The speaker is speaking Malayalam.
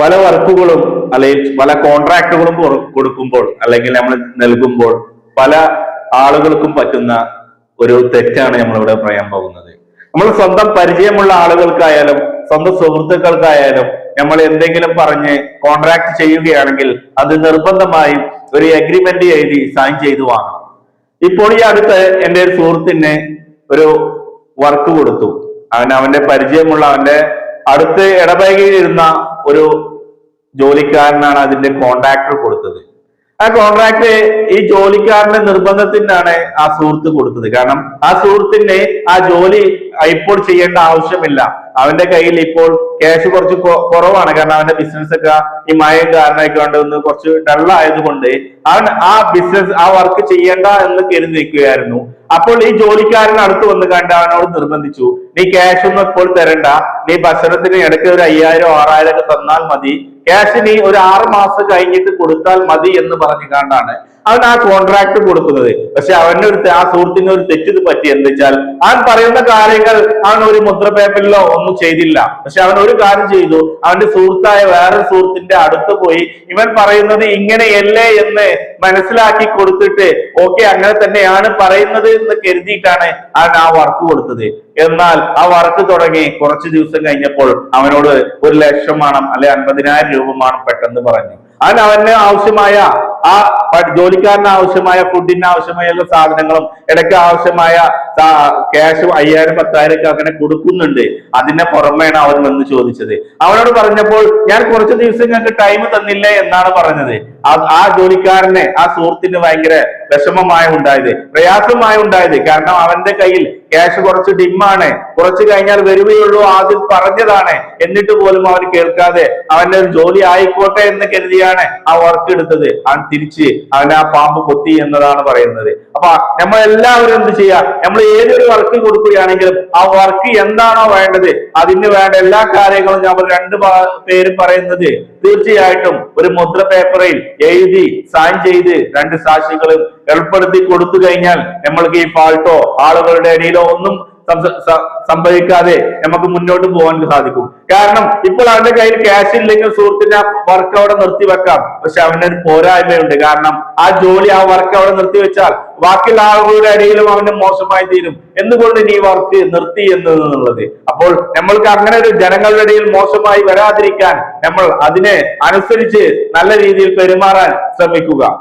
പല വർക്കുകളും അല്ലെങ്കിൽ പല കോൺട്രാക്ടുകളും കൊടുക്കുമ്പോൾ അല്ലെങ്കിൽ നമ്മൾ നൽകുമ്പോൾ പല ആളുകൾക്കും പറ്റുന്ന ഒരു തെറ്റാണ് നമ്മളിവിടെ പറയാൻ പോകുന്നത്. നമ്മൾ സ്വന്തം പരിചയമുള്ള ആളുകൾക്കായാലും സ്വന്തം സുഹൃത്തുക്കൾക്കായാലും നമ്മൾ എന്തെങ്കിലും പറഞ്ഞ് കോൺട്രാക്ട് ചെയ്യുകയാണെങ്കിൽ അത് നിർബന്ധമായും ഒരു എഗ്രിമെന്റ് എഴുതി സൈൻ ചെയ്തു വാങ്ങണം. ഇപ്പോൾ ഈ അടുത്ത് എന്റെ ഒരു സുഹൃത്തിന് ഒരു വർക്ക് കൊടുത്തു. അവൻ അവന്റെ പരിചയമുള്ള അവന്റെ അടുത്ത് ഇടപഴകിയിരുന്ന ഒരു ജോലിക്കാരനാണ് അതിന്റെ കോൺട്രാക്ടർ കൊടുത്തത്. ആ കോൺട്രാക്ട് ഈ ജോലിക്കാരന്റെ നിർബന്ധത്തിനാണ് ആ സുഹൃത്ത് കൊടുത്തത്. കാരണം ആ സുഹൃത്തിന് ആ ജോലി ഇപ്പോൾ ചെയ്യേണ്ട ആവശ്യമില്ല. അവന്റെ കയ്യിൽ ഇപ്പോൾ ക്യാഷ് കുറച്ച് കുറവാണ്. കാരണം അവന്റെ ബിസിനസ് ഒക്കെ ഈ മഴയും കാരണമായിക്കൊണ്ട് ഒന്ന് കുറച്ച് ഡള്ളായതുകൊണ്ട് അവൻ ആ ബിസിനസ് ആ വർക്ക് ചെയ്യേണ്ട എന്ന് കരുതി നിൽക്കുകയായിരുന്നു അപ്പോൾ ഈ ജോലിക്കാരൻ അടുത്ത് വന്ന് കണ്ട് അവനോട് നിർബന്ധിച്ചു. നീ ക്യാഷ് ഒന്നും ഇപ്പോൾ തരണ്ട. നീ ഭക്ഷണത്തിന് ഇടയ്ക്ക് ഒരു അയ്യായിരം ആറായിരം ഒക്കെ തന്നാൽ മതി. ക്യാഷ് നീ ഒരു ആറ് മാസം കഴിഞ്ഞിട്ട് കൊടുത്താൽ മതി എന്ന് പറഞ്ഞു കണ്ടാണ്. അവൻ ആ കോൺട്രാക്ട് കൊടുക്കുന്നത്. പക്ഷെ അവന്റെ ഒരു ആ സുഹൃത്തിന് ഒരു തെറ്റിത് പറ്റി. എന്താ വെച്ചാൽ അവൻ പറയുന്ന കാര്യങ്ങൾ അവൻ ഒരു മുദ്ര പേപ്പറിലോ ഒന്നും ചെയ്തില്ല. പക്ഷെ അവൻ ഒരു കാര്യം ചെയ്തു. അവന്റെ സുഹൃത്തായ വേറെ സുഹൃത്തിന്റെ അടുത്ത് പോയി. ഇവൻ പറയുന്നത് ഇങ്ങനെയല്ലേ എന്ന് മനസ്സിലാക്കി കൊടുത്തിട്ട് ഓക്കെ അങ്ങനെ തന്നെയാണ് പറയുന്നത് എന്ന് കരുതിയിട്ടാണ് അവൻ ആ വർക്ക് കൊടുത്തത്. എന്നാൽ ആ വർക്ക് തുടങ്ങി കുറച്ച് ദിവസം കഴിഞ്ഞപ്പോൾ അവനോട് ഒരു ലക്ഷം വേണം അല്ലെ അൻപതിനായിരം രൂപ വേണം പെട്ടെന്ന് പറഞ്ഞു. അവൻ അവന് ആവശ്യമായ ആ ജോലിക്കാരന് ആവശ്യമായ ഫുഡിന് ആവശ്യമായ എല്ലാ സാധനങ്ങളും ഇടയ്ക്ക് ആവശ്യമായ ക്യാഷ് അയ്യായിരം പത്തായിരം ഒക്കെ അങ്ങനെ കൊടുക്കുന്നുണ്ട്. അതിന്റെ പുറമെയാണ് അവൻ വന്ന് ചോദിച്ചത്. അവനോട് പറഞ്ഞപ്പോൾ ഞാൻ കുറച്ച് ദിവസം ഞങ്ങൾക്ക് ടൈം തന്നില്ലേ? എന്നാണ് പറഞ്ഞത്. ആ- ജോലിക്കാരനെ ആ സുഹൃത്തിന് ഭയങ്കര വിഷമമായ ഉണ്ടായത് പ്രയാസമായ ഉണ്ടായത്. കാരണം അവന്റെ കയ്യിൽ ക്യാഷ് കുറച്ച് ഡിമ്മാണ് കുറച്ച് കഴിഞ്ഞാൽ വരുകയുള്ളൂ ആദ്യം പറഞ്ഞതാണ്. എന്നിട്ട് പോലും അവൻ കേൾക്കാതെ അവന്റെ ഒരു ജോലി ആയിക്കോട്ടെ എന്ന് കരുതിയാണ് ആ വർക്ക് എടുത്തത്. അവൻ തിരിച്ച് അവൻ ആ പാമ്പ് കൊത്തി എന്നതാണ് പറയുന്നത്. അപ്പൊ നമ്മൾ എല്ലാവരും എന്ത് ചെയ്യാ? നമ്മൾ ഏതൊരു വർക്ക് കൊടുക്കുകയാണെങ്കിലും ആ വർക്ക് എന്താണോ വേണ്ടത് അതിന് വേണ്ട എല്ലാ കാര്യങ്ങളും ഞാൻ രണ്ട് പേര് പേരും പറയുന്നത് തീർച്ചയായിട്ടും ഒരു മുദ്ര പേപ്പറിൽ എഴുതി സൈൻ ചെയ്ത് രണ്ട് സാക്ഷികളും ഏർപ്പെടുത്തി കൊടുത്തു കഴിഞ്ഞാൽ നമ്മൾക്ക് ഈ ഫാൾട്ടോ ആളുകളുടെ ഇടയിലോ ഒന്നും സംഭവിക്കാതെ നമുക്ക് മുന്നോട്ട് പോകാൻ സാധിക്കും. കാരണം ഇപ്പോൾ അവന്റെ കയ്യിൽ ക്യാഷ് ഇല്ലെങ്കിൽ സുഹൃത്തിന്റെ വർക്ക് അവിടെ നിർത്തി വെക്കാം. പക്ഷെ അവന്റെ ഒരു പോരായ്മയുണ്ട്. കാരണം ആ ജോലി ആ വർക്ക് അവിടെ നിർത്തി വെച്ചാൽ ബാക്കിയുള്ള ആളുകളുടെ ഇടയിലും അവന് മോശമായി തീരും. എന്തുകൊണ്ട് നീ വർക്ക് നിർത്തി എന്നുള്ളത്? അപ്പോൾ നമ്മൾക്ക് അങ്ങനെ ഒരു ജനങ്ങളുടെ ഇടയിൽ മോശമായി വരാതിരിക്കാൻ നമ്മൾ അതിനെ അനുസരിച്ച് നല്ല രീതിയിൽ പെരുമാറാൻ ശ്രമിക്കുക.